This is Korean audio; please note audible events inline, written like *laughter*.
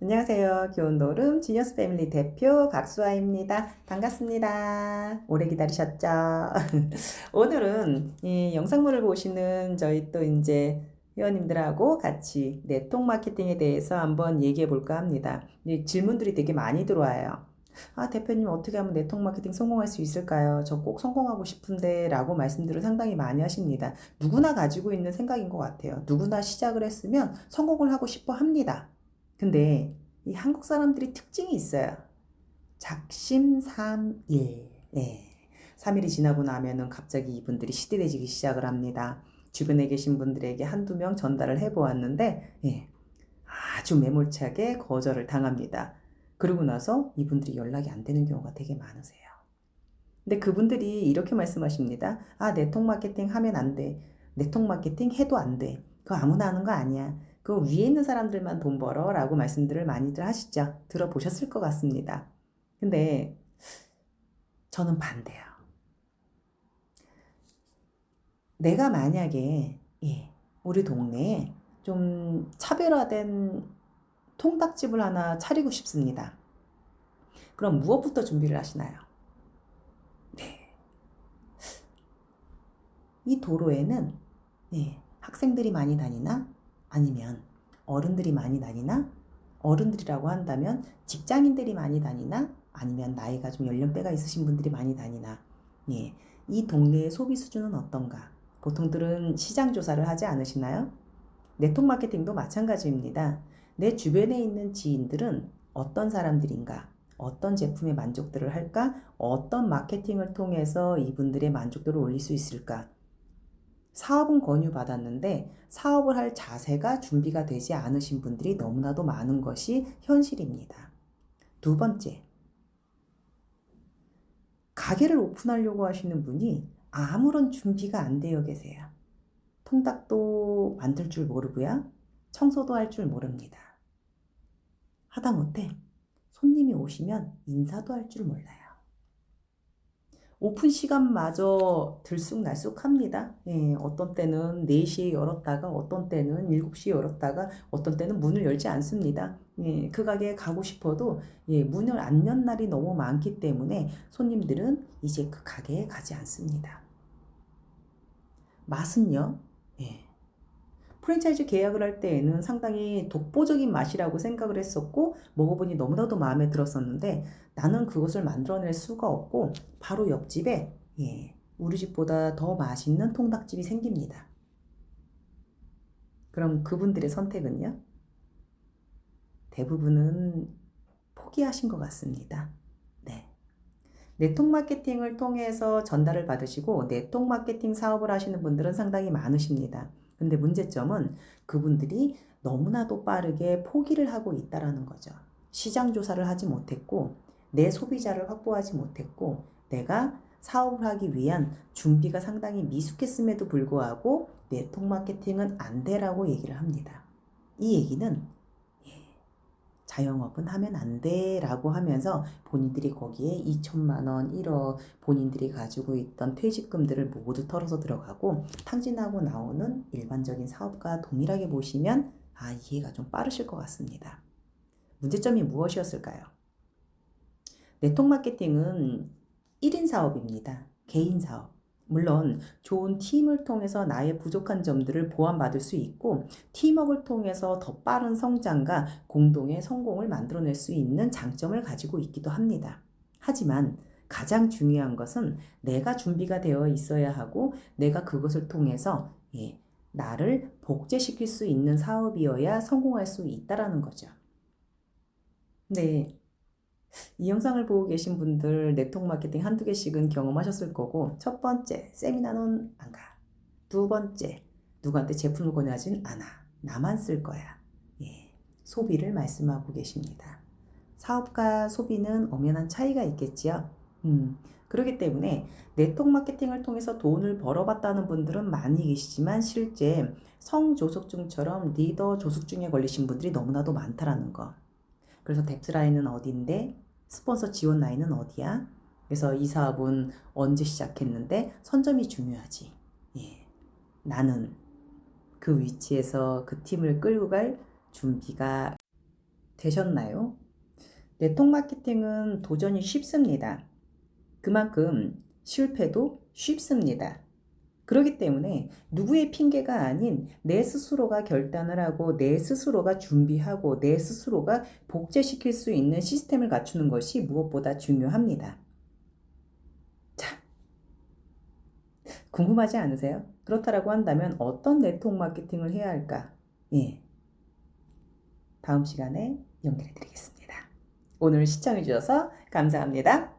안녕하세요. 교훈노름 지니어스 패밀리 대표 박수아입니다. 반갑습니다. 오래 기다리셨죠? *laughs* 오늘은 이 영상물을 보시는 저희 또 이제 회원님들하고 같이 네트워크 마케팅에 대해서 한번 얘기해 볼까 합니다. 이 질문들이 되게 많이 들어와요. 아, 대표님 어떻게 하면 네트워크 마케팅 성공할 수 있을까요? 저 꼭 성공하고 싶은데 라고 말씀들을 상당히 많이 하십니다. 누구나 가지고 있는 생각인 것 같아요. 누구나 시작을 했으면 성공을 하고 싶어 합니다. 근데 이 한국 사람들이 특징이 있어요. 작심 삼일. 네. 3일이 지나고 나면은 갑자기 이분들이 시들해지기 시작을 합니다. 주변에 계신 분들에게 한두 명 전달을 해보았는데, 예. 아주 매몰차게 거절을 당합니다. 그러고 나서 이분들이 연락이 안 되는 경우가 되게 많으세요. 근데 그분들이 이렇게 말씀하십니다. 아, 네트워크 마케팅 하면 안 돼. 네트워크 마케팅 해도 안 돼. 그거 아무나 하는 거 아니야. 그 위에 있는 사람들만 돈 벌어 라고 말씀들을 많이들 하시죠. 들어보셨을 것 같습니다. 근데 저는 반대요. 내가 만약에 예, 우리 동네에 좀 차별화된 통닭집을 하나 차리고 싶습니다. 그럼 무엇부터 준비를 하시나요? 네. 이 도로에는 네, 학생들이 많이 다니나? 아니면 어른들이 많이 다니나? 어른들이라고 한다면 직장인들이 많이 다니나? 아니면 나이가 좀 연령대가 있으신 분들이 많이 다니나? 예, 이 동네의 소비 수준은 어떤가? 보통들은 시장 조사를 하지 않으시나요? 네트워크 마케팅도 마찬가지입니다. 내 주변에 있는 지인들은 어떤 사람들인가? 어떤 제품의 만족도를 할까? 어떤 마케팅을 통해서 이분들의 만족도를 올릴 수 있을까? 사업은 권유받았는데 사업을 할 자세가 준비가 되지 않으신 분들이 너무나도 많은 것이 현실입니다. 두 번째, 가게를 오픈하려고 하시는 분이 아무런 준비가 안 되어 계세요. 통닭도 만들 줄 모르고요. 청소도 할 줄 모릅니다. 하다못해 손님이 오시면 인사도 할 줄 몰라요. 오픈 시간마저 들쑥날쑥합니다. 예, 어떤 때는 4시에 열었다가 어떤 때는 7시에 열었다가 어떤 때는 문을 열지 않습니다. 예, 그 가게에 가고 싶어도 예, 문을 안 연 날이 너무 많기 때문에 손님들은 이제 그 가게에 가지 않습니다. 맛은요? 예. 프랜차이즈 계약을 할 때에는 상당히 독보적인 맛이라고 생각을 했었고 먹어보니 너무나도 마음에 들었었는데 나는 그것을 만들어낼 수가 없고 바로 옆집에 예, 우리 집보다 더 맛있는 통닭집이 생깁니다. 그럼 그분들의 선택은요? 대부분은 포기하신 것 같습니다. 네. 네트워크 마케팅을 통해서 전달을 받으시고 네트워크 마케팅 사업을 하시는 분들은 상당히 많으십니다. 근데 문제점은 그분들이 너무나도 빠르게 포기를 하고 있다라는 거죠. 시장 조사를 하지 못했고 내 소비자를 확보하지 못했고 내가 사업을 하기 위한 준비가 상당히 미숙했음에도 불구하고 네트워크 마케팅은 안 돼라고 얘기를 합니다. 이 얘기는 예, 자영업은 하면 안 돼 라고 하면서 본인들이 거기에 2천만 원, 1억 본인들이 가지고 있던 퇴직금들을 모두 털어서 들어가고 탕진하고 나오는 일반적인 사업과 동일하게 보시면 아, 이해가 좀 빠르실 것 같습니다. 문제점이 무엇이었을까요? 네트워크 마케팅은 1인 사업입니다. 개인 사업. 물론 좋은 팀을 통해서 나의 부족한 점들을 보완받을 수 있고 팀워크를 통해서 더 빠른 성장과 공동의 성공을 만들어낼 수 있는 장점을 가지고 있기도 합니다. 하지만 가장 중요한 것은 내가 준비가 되어 있어야 하고 내가 그것을 통해서 예, 나를 복제시킬 수 있는 사업이어야 성공할 수 있다라는 거죠. 네. 이 영상을 보고 계신 분들 네트워크 마케팅 한두 개씩은 경험하셨을 거고 첫 번째 세미나는 안 가. 두 번째 누구한테 제품을 권유하진 않아. 나만 쓸 거야. 예. 소비를 말씀하고 계십니다. 사업과 소비는 엄연한 차이가 있겠지요. 음. 그렇기 때문에 네트워크 마케팅을 통해서 돈을 벌어봤다는 분들은 많이 계시지만 실제 성조숙증처럼 리더 조숙증에 걸리신 분들이 너무나도 많다라는 거. 그래서 뎁스 라인은 어디인데 스폰서 지원 라인은 어디야? 그래서 이 사업은 언제 시작했는데 선점이 중요하지. 예. 나는 그 위치에서 그 팀을 끌고 갈 준비가 되셨나요? 네트워크 마케팅은 도전이 쉽습니다. 그만큼 실패도 쉽습니다. 그렇기 때문에 누구의 핑계가 아닌 내 스스로가 결단을 하고 내 스스로가 준비하고 내 스스로가 복제시킬 수 있는 시스템을 갖추는 것이 무엇보다 중요합니다. 자, 궁금하지 않으세요? 그렇다라고 한다면 어떤 네트워크 마케팅을 해야 할까? 예. 다음 시간에 연결해 드리겠습니다. 오늘 시청해 주셔서 감사합니다.